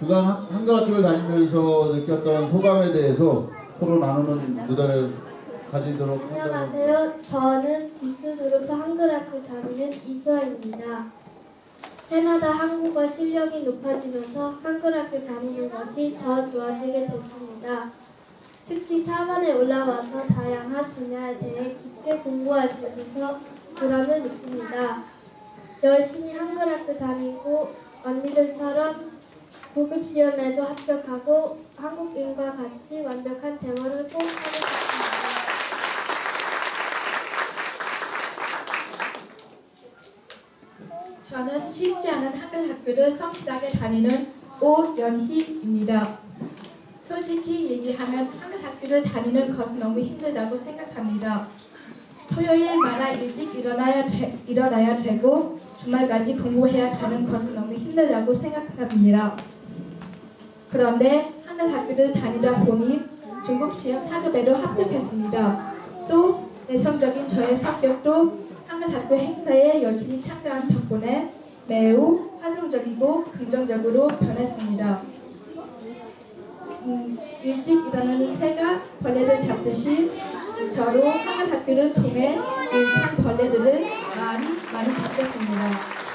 그간 한- 한글 학교를 다니면서 느꼈던 소감에 대해서 서로 나누는 무대를 가지도록 한다고 안녕하세요. 저는 비스누르트 한글학교 다니는 이수아입니다. 해마다 한국어 실력이 높아지면서 한글학교 다니는 것이 더 좋아지게 됐습니다. 특히 4반에 올라와서 다양한 분야에 대해 깊게 공부할 수 있어서 보람을 느낍니다. 열심히 한글학교 다니고 언니들처럼 고급 시험에도 합격하고 한국인과 같이 완벽한 대화를 꼭 하겠습니다. 저는 쉽지 않은 한글 학교를 성실하게 다니는 오연희입니다. 솔직히 얘기하면 한글 학교를 다니는 것은 너무 힘들다고 생각합니다. 토요일마다 일찍 일어나야, 되, 일어나야 되고 주말까지 공부해야 되는 것은 너무 힘들다고 생각합니다. 그런데 한글 학교를 다니다 보니 중국 지역 4급에도 합격했습니다. 또 내성적인 저의 성격도 한글 학교 행사에 열심히 참가한 덕분에 매우 활동적이고 긍정적으로 변했습니다. 음, 일찍 일어나는 새가 벌레를 잡듯이 저로 한글 학교를 통해 일반 벌레들을 많이 많이 잡겠습니다.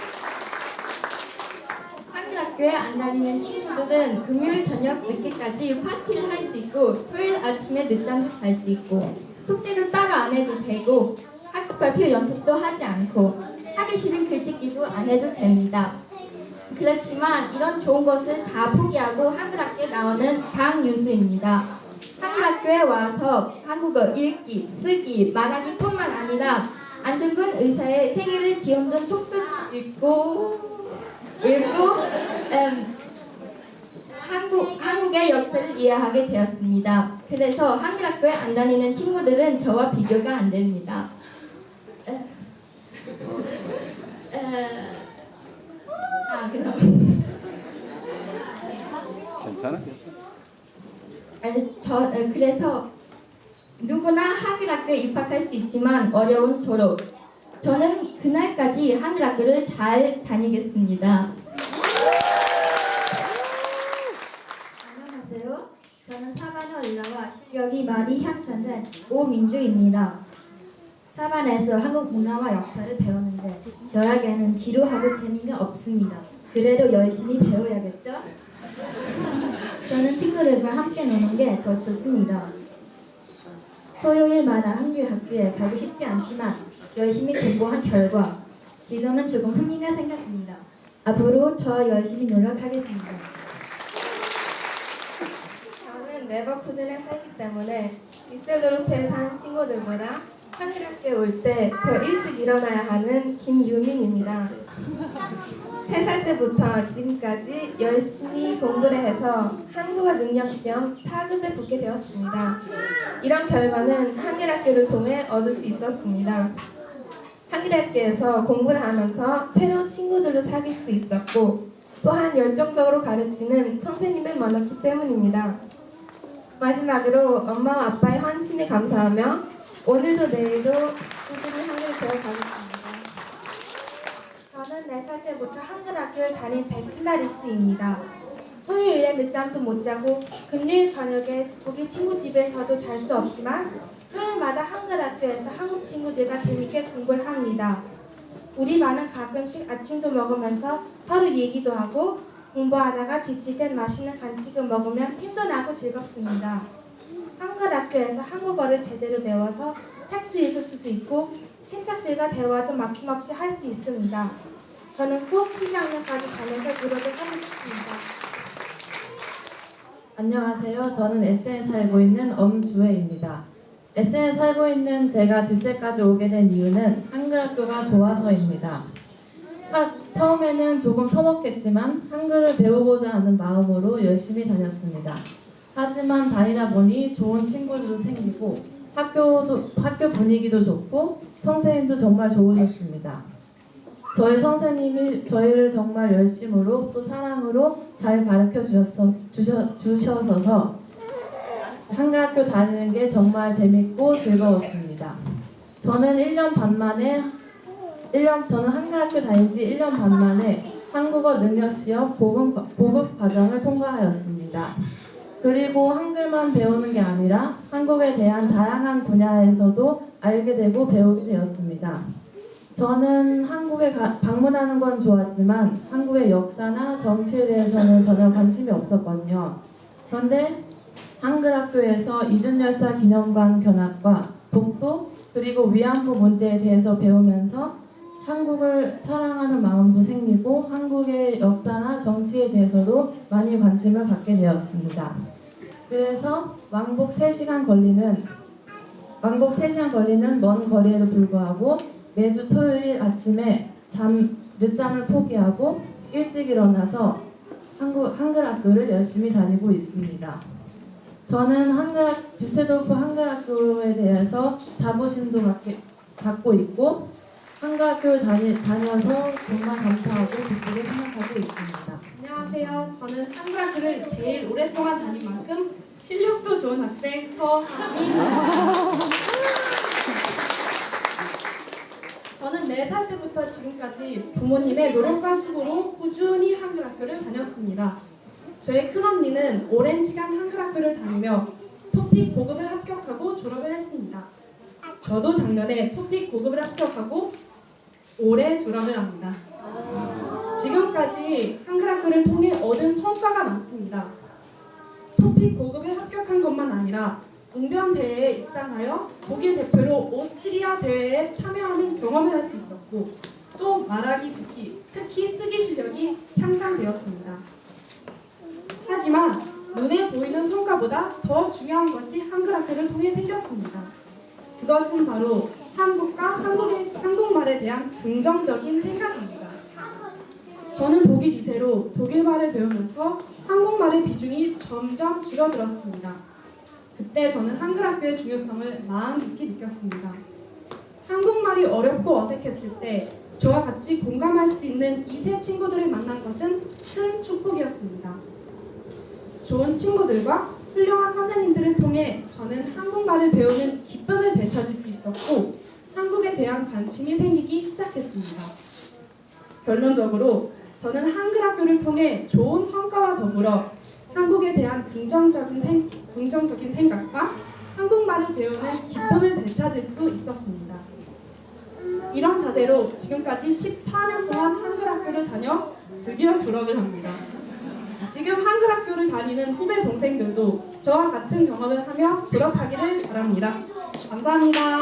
학교에 안 다니는 친구들은 금요일 저녁 늦게까지 파티를 할 수 있고 토요일 아침에 늦잠도 잘 수 있고 숙제도 따로 안 해도 되고 학습 발표 연습도 하지 않고 하기 싫은 글짓기도 안 해도 됩니다. 그렇지만 이런 좋은 것을 다 포기하고 한글 학교에 나오는 강유수입니다. 한글 학교에 와서 한국어 읽기, 쓰기, 말하기뿐만 아니라 안중근 의사의 세계를 뒤흔든 촉수 읽고 읽고 음, 한국, 한국의 역사를 이해하게 되었습니다. 그래서 한글 학교에 안 다니는 친구들은 저와 비교가 안 됩니다. 에, 에, 아, 그럼. 괜찮아? 아니, 저, 에, 그래서 누구나 한글 학교에 입학할 수 있지만 어려운 졸업. 저는 그날까지 한글 학교를 잘 다니겠습니다. 안녕하세요. 저는 4반에 올라와 실력 이 많이 향상된 오민주입니다. 4반에서 한국 문화와 역사를 배웠는데 저에게는 지루하고 재미가 없습니다. 그래도 열심히 배워야겠죠? 저는 친구들과 함께 노는 게 더 좋습니다. 토요일마다 한글 학교에 가고 싶지 않지만 열심히 공부한 결과 지금은 조금 흥미가 생겼습니다. 앞으로 더 열심히 노력하겠습니다. 저는 네버쿠젠에 살기 때문에 디셀도르프에 산 친구들보다 한글 학교에 올 때 더 일찍 일어나야 하는 김유민입니다. 세살 때부터 지금까지 열심히 공부를 해서 한국어 능력 시험 4급에 붙게 되었습니다. 이런 결과는 한글 학교를 통해 얻을 수 있었습니다. 한글 학교에서 공부를 하면서 새로운 친구들을 사귈 수 있었고 또한 열정적으로 가르치는 선생님을 만났기 때문입니다. 마지막으로 엄마와 아빠의 헌신에 감사하며 오늘도 내일도 꾸준히 한글 배워가겠습니다. 저는 4살 때부터 한글 학교를 다닌 백클라리스입니다. 토요일에 늦잠도 못 자고 금요일 저녁에 거기 친구 집에서도 잘 수 없지만 토요일마다 한글 학교에서 한국 친구들과 재밌게 공부를 합니다. 우리 반은 가끔씩 아침도 먹으면서 서로 얘기도 하고 공부하다가 지칠 땐 맛있는 간식을 먹으면 힘도 나고 즐겁습니다. 한글 학교에서 한국어를 제대로 배워서 책도 읽을 수도 있고 친척들과 대화도 막힘없이 할 수 있습니다. 저는 꼭 12학년까지 다녀서 졸업을 하고 싶습니다. 안녕하세요. 저는 에센에 살고 있는 엄주혜입니다. 에센에 살고 있는 제가 듀셀까지 오게 된 이유는 한글 학교가 좋아서입니다. 하- 처음에는 조금 서먹했지만 한글을 배우고자 하는 마음으로 열심히 다녔습니다. 하지만 다니다 보니 좋은 친구들도 생기고 학교도 학교 분위기도 좋고 선생님도 정말 좋으셨습니다. 저희 선생님이 저희를 정말 열심으로 또 사랑으로 잘 가르쳐 주셔서 주셔, 주셔서 한글 학교 다니는 게 정말 재밌고 즐거웠습니다. 저는 1년 반 만에 1년 저는 한글 학교 다닌 지 1년 반 만에 한국어 능력 시험 보급, 보급 과정을 통과하였습니다. 그리고 한글만 배우는 게 아니라 한국에 대한 다양한 분야에서도 알게 되고 배우게 되었습니다. 저는 한국에 가- 방문하는 건 좋았지만 한국의 역사나 정치에 대해서는 전혀 관심이 없었거든요. 그런데 한글 학교에서 이준열사 기념관 견학과 독도 그리고 위안부 문제에 대해서 배우면서 한국을 사랑하는 마음도 생기고 한국의 역사나 정치에 대해서도 많이 관심을 갖게 되었습니다. 그래서 왕복 3시간 걸리는 왕복 3시간 걸리는 먼 거리에도 불구하고 매주 토요일 아침에 잠 늦잠을 포기하고 일찍 일어나서 한국 한글 학교를 열심히 다니고 있습니다. 저는 한글 düsseldorf 한글 학교에 대해서 자부심도 갖게, 갖고 있고 한글 학교를 다니, 다녀서 정말 감사하고 기쁘게 생각하고 있습니다. 안녕하세요. 저는 한글학교를 제일 오랫동안 다닌 만큼 실력도 좋은 학생 서하미입니다. 저는 4살 때부터 지금까지 부모님의 노력과 수고로 꾸준히 한글 학교를 다녔습니다. 저의 큰언니는 오랜 시간 한글 학교를 다니며 토픽 고급을 합격하고 졸업을 했습니다. 저도 작년에 토픽 고급을 합격하고 올해 졸업을 합니다. 지금까지 한글학교를 통해 얻은 성과가 많습니다. 토픽 고급을 합격한 것만 아니라 웅변 대회에 입상하여 독일 대표로 오스트리아 대회에 참여하는 경험을 할 수 있었고 또 말하기 듣기, 특히 쓰기 실력이 향상되었습니다. 하지만 눈에 보이는 성과보다 더 중요한 것이 한글 학교를 통해 생겼습니다. 그것은 바로 한국과 한국의, 한국말에 대한 긍정적인 생각입니다. 저는 독일 2세로 독일말을 배우면서 한국말의 비중이 점점 줄어들었습니다. 그때 저는 한글 학교의 중요성을 마음 깊이 느꼈습니다. 한국말이 어렵고 어색했을 때 저와 같이 공감할 수 있는 2세 친구들을 만난 것은 큰 축복이었습니다. 좋은 친구들과 훌륭한 선생님들을 통해 저는 한국말을 배우는 기쁨을 되찾을 수 있었고 한국에 대한 관심이 생기기 시작했습니다. 결론적으로 저는 한글 학교를 통해 좋은 성과와 더불어 한국에 대한 긍정적인, 생, 긍정적인 생각과 한국말을 배우는 기쁨을 되찾을 수 있었습니다. 이런 자세로 지금까지 14년 동안 한글 학교를 다녀 드디어 졸업을 합니다. 지금 한글 학교를 다니는 후배 동생들도 저와 같은 경험을 하며 졸업하기를 바랍니다. 감사합니다.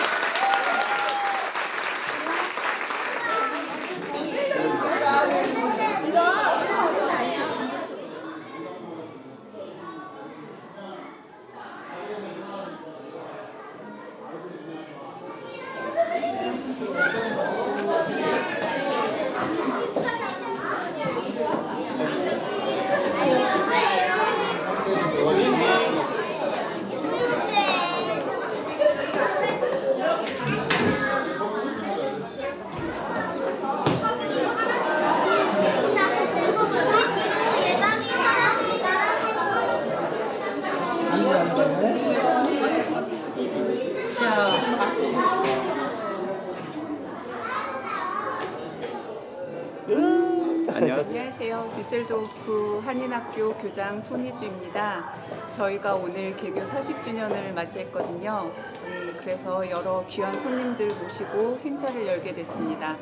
안녕하세요. 디셀도프 한인학교 교장 손희주입니다. 저희가 오늘 개교 40주년을 맞이했거든요. 음, 그래서 여러 귀한 손님들 모시고 행사를 열게 됐습니다.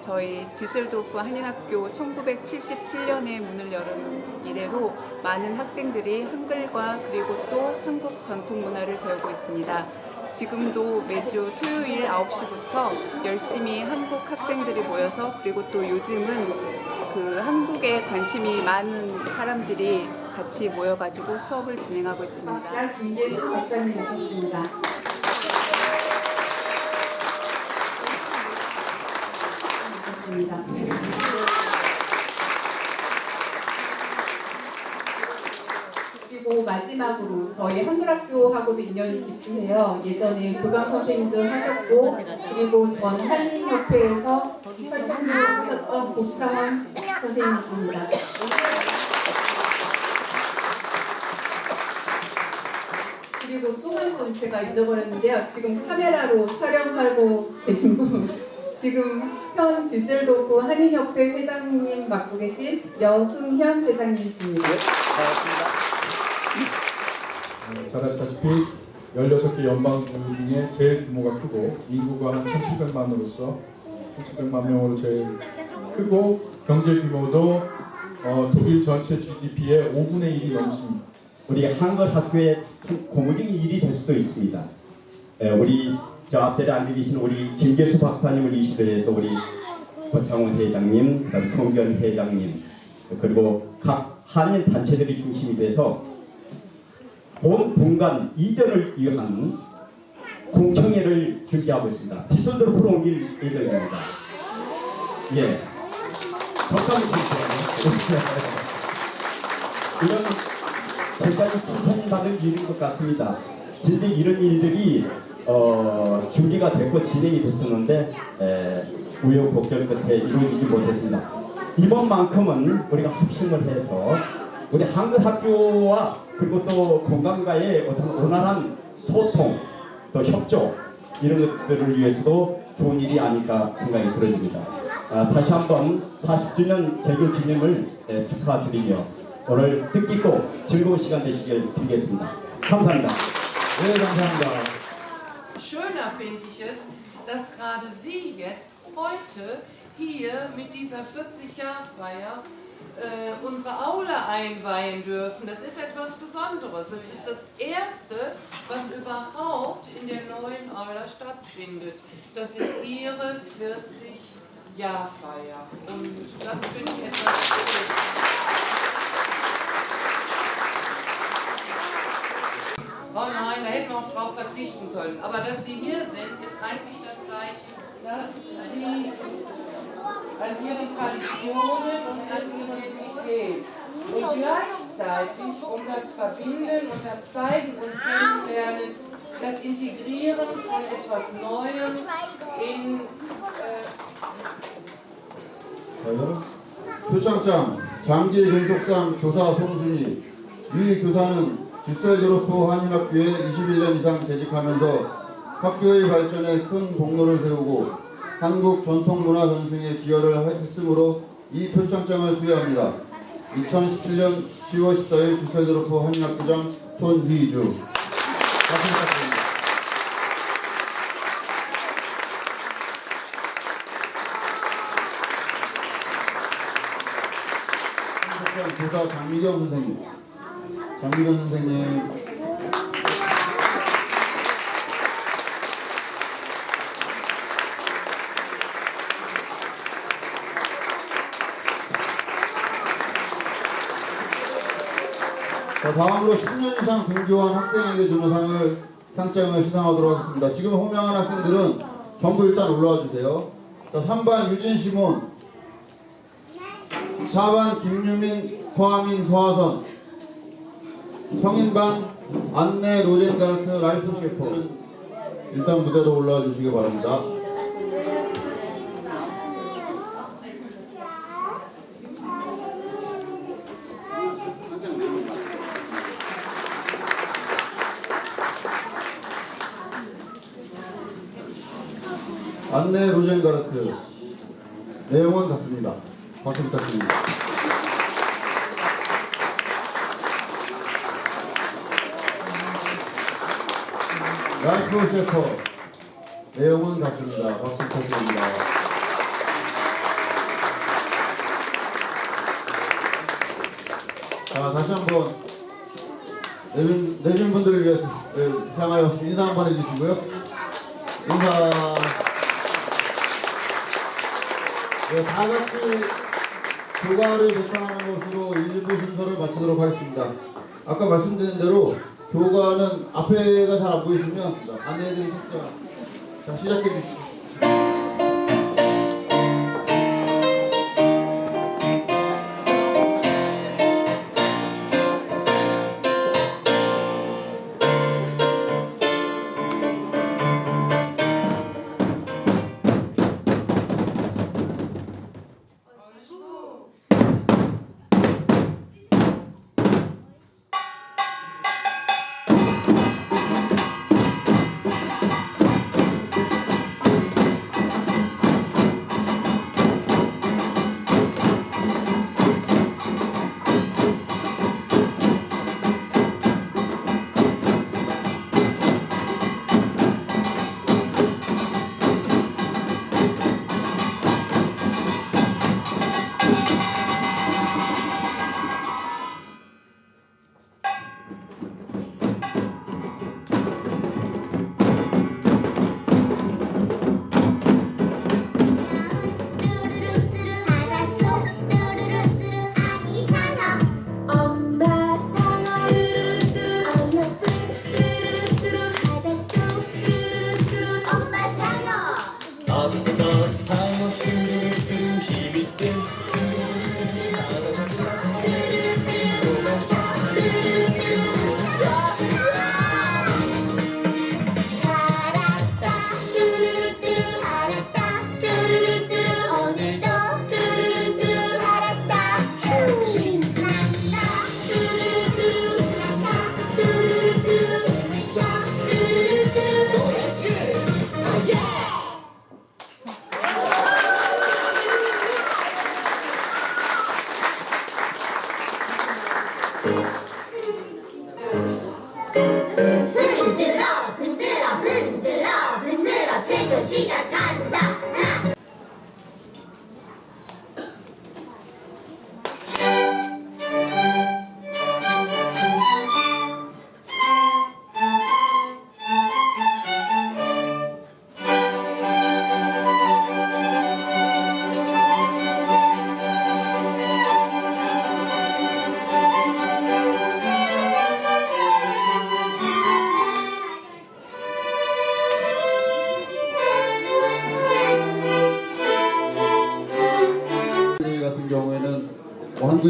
저희 디셀도프 한인학교 1977년에 문을 열은 이래로 많은 학생들이 한글과 그리고 또 한국 전통 문화를 배우고 있습니다. 지금도 매주 토요일 9시부터 열심히 한국 학생들이 모여서 그리고 또 요즘은 그 한국에 관심이 많은 사람들이 같이 모여가지고 수업을 진행하고 있습니다. 김재수 박사님 모셨습니다. 그리고 마지막으로 저희 한글학교하고도 인연이 깊으세요. 예전에 교감 선생님도 하셨고 그리고 전 한인협회에서 활동도 하셨던 고시상원 선생님이십니다. 그리고 분 제가 잊어버렸는데요. 지금 카메라로 촬영하고 계신 분 지금 현 düsseldorf 한인협회 회장님 맡고 계신 여흥현 회장님이십니다. 어, 잘 아시다시피 16개 연방주 중에 제일 규모가 크고 인구가 한 1,700만으로서 1,700만 명으로 제일 크고 경제 규모도 어, 독일 전체 GDP의 5분의 1이 넘습니다. 우리 한글 학교의 참 고무적인 일이 될 수도 있습니다. 에, 우리 저 앞자리에 앉아 계신 우리 김계수 박사님을 이시를 해서 우리 고창훈 회장님, 그다음 성견 회장님, 그리고 각 한인 단체들이 중심이 돼서 본 분간 이전을 위한 공청회를 준비하고 있습니다. 디솔드르프로 옮길 예정입니다. 예. 박수 주세요. 이런 굉장히 칭찬받을 일인 것 같습니다. 진짜 이런 일들이 어, 준비가 됐고 진행이 됐었는데 에, 우여곡절 끝에 이루어지지 못했습니다. 이번만큼은 우리가 합심을 해서 우리 한글 학교와 그리고 또 건강과의 어떤 원활한 소통 또 협조 이런 것들을 위해서도 좋은 일이 아닐까 생각이 들어집니다. 아, 다시 한번 40주년 개교 기념을 에, 축하드리며 오늘 뜻깊고 즐거운 시간 되시길 빌겠습니다. 감사합니다. 네, 감사합니다. Schöner finde ich es, dass gerade Sie jetzt heute hier mit dieser 40-Jahr-Feier äh, unsere Aula einweihen dürfen. Das ist etwas Besonderes. Das ist das Erste, was überhaupt in der neuen Aula stattfindet. Das ist Ihre 40-Jahr-Feier. Und das finde ich etwas schön. Oh nein, da hätten wir auch drauf verzichten können. Aber dass Sie hier sind, ist eigentlich das Zeichen, dass Sie an Ihren Traditionen und an Identität und gleichzeitig um das Verbinden und das Zeigen und Kennenlernen, das Integrieren von etwas Neuem in äh, 표창장 장기 근속상 교사 송순희 이 교사는 düsseldorf 한인학교에 21년 이상 재직하면서 학교의 발전에 큰 공로를 세우고 한국 전통문화 전승에 기여를 했으므로 이 표창장을 수여합니다. 2017년 10월 14일 düsseldorf 한인학교장 손희주 박수 부탁드립니다. 교사 장미경 선생님. 장미경 선생님. 자, 다음으로 10년 이상 등교한 학생에게 주는 상을 상장을 시상하도록 하겠습니다. 지금 호명한 학생들은 전부 일단 올라와 주세요. 자, 3반 유진 시몬, 4반 김유민, 서하민, 서하선 성인반 안내 로젠 가르트 라이프 셰퍼 일단 무대로 올라와 주시기 바랍니다. 안내 로젠 가르트 내용은 같습니다. 박수 부탁드립니다. 라이프 셰퍼 내용은 같습니다. 박수 부탁드립니다. 자 다시 한번 내빈, 내빈 분들을 위해 예, 향하여 인사 한번 해주시고요. 인사. 네, 다 같이 교가를 대창하는 것으로 일부 순서를 마치도록 하겠습니다. 아까 말씀드린 대로 교가는 앞에가 잘 안 보이시면 안내해드린 책자 자 시작해 주시죠.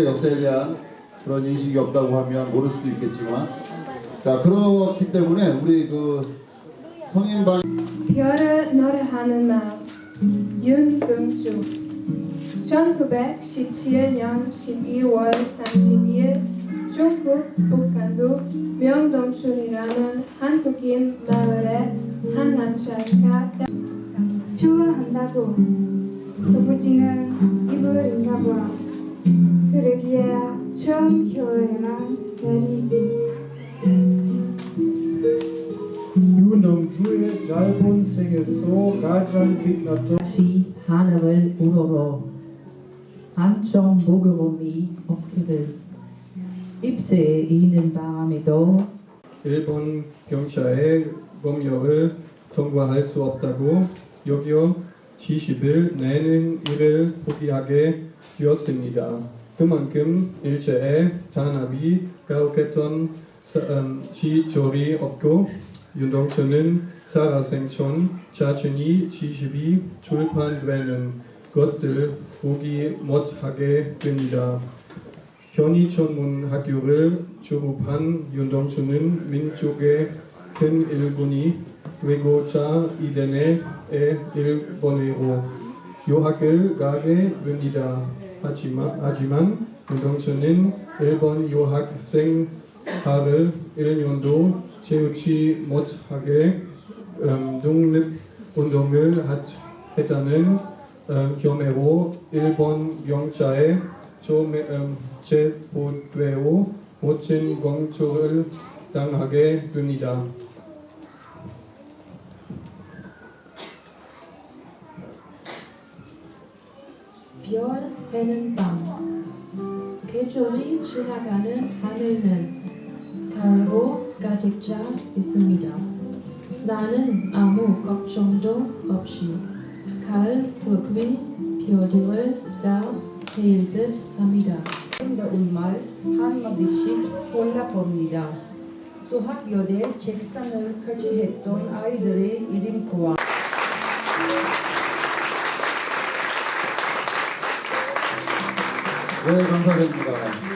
한국의 역사에 대한 그런 인식이 없다고 하면 모를 수도 있겠지만 자 그렇기 때문에 우리 그 성인반 별을 노래하는 마음 윤금주 1917년 12월 30일 중국 북한도 명동춘이라는 한국인 마을에 한 남자애가 따- 좋아한다고. 아버지는 봐 그러기에 처음 교회만 내리지 유nom주의 짧은 생에서 가장 빛났던 다시 하늘을 우러러 한점 무거움이 없기를 잎새에 있는 바람에도 일본 경찰의 검역을 통과할 수 없다고 여겨 70일 내는 일을 포기하게 되었습니다. 그만큼 일제의 단합이 가혹했던 사- 음, 시절이 없고 윤동천은 살아생전 자신이 70이 출판되는 것들 보기 못하게 됩니다. 현희천문학교를 졸업한 윤동춘은 민족의 큰 일본이 외고자 이대내에 일본으로 유학을 가게 됩니다. 하지만, 하지만 윤동춘은 일본 유학 생활을 1년도 채우지 못하게 음, 독립운동을 했- 했다는 음, 혐의로 일본 경찰에 좀, 음, 체포되어 모친 공초를 당하게 됩니다. 별 해는 밤 계절이 지나가는 하늘은 가을로 가득 차 있습니다. 나는 아무 걱정도 없이 가을 소금이 별들을 다 헤일듯 합니다. 아름다운 말 한마디씩 골라봅니다. 수학여대 책상을 차지했던 아이들의 이름표와 네 감사드립니다.